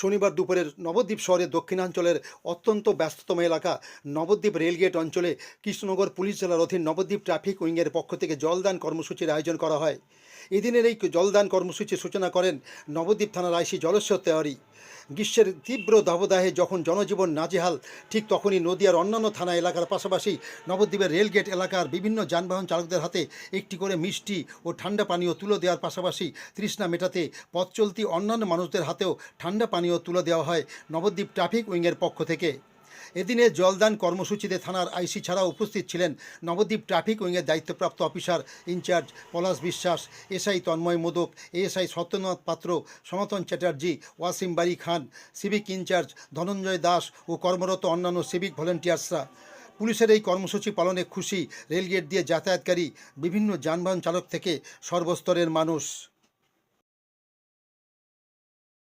শনিবার দুপুরে নবদ্বীপ শহরের দক্ষিণাঞ্চলের অত্যন্ত ব্যস্ততম এলাকা নবদ্বীপ রেলগেট অঞ্চলে কৃষ্ণনগর পুলিশ জেলার অধীন নবদ্বীপ ট্রাফিক উইংয়ের পক্ষ থেকে জলদান কর্মসূচির আয়োজন করা হয়। এদিনের এই জলদান কর্মসূচির সূচনা করেন নবদ্বীপ থানার আইসি জলেশ্বর তেওয়ারি। গ্রীষ্মের তীব্র দাবদাহে যখন জনজীবন নাজেহাল, ঠিক তখনই নদিয়ার অন্যান্য থানা এলাকার পাশাপাশি নবদ্বীপের রেলগেট এলাকার বিভিন্ন যানবাহন চালকদের হাতে একটি করে মিষ্টি ও ঠান্ডা পানীয় তুলে দেওয়ার পাশাপাশি তৃষ্ণা মেটাতে পথ চলতি অন্যান্য মানুষদের হাতেও ঠান্ডা পানীয় তুলে দেওয়া হয় নবদ্বীপ ট্রাফিক উইংয়ের পক্ষ থেকে। এদিনে জলদান কর্মসূচিতে থানার আইসি ছাড়াও উপস্থিত ছিলেন নবদ্বীপ ট্রাফিক উইংয়ের দায়িত্বপ্রাপ্ত officer incharge Palash Biswas, SI Tanmoy Modak ASI Satyanath Patra Sanatan Chatterjee Wasim Bari Khan, civic incharge Dhananjay Das ও কর্মরত অন্যান্য সিভিক ভলেন্টিয়ার্সরা। পুলিশের এই কর্মসূচি পালনে খুশি রেলগেট দিয়ে যাতায়াতকারী বিভিন্ন যানবাহন চালক থেকে সর্বস্তরের মানুষ।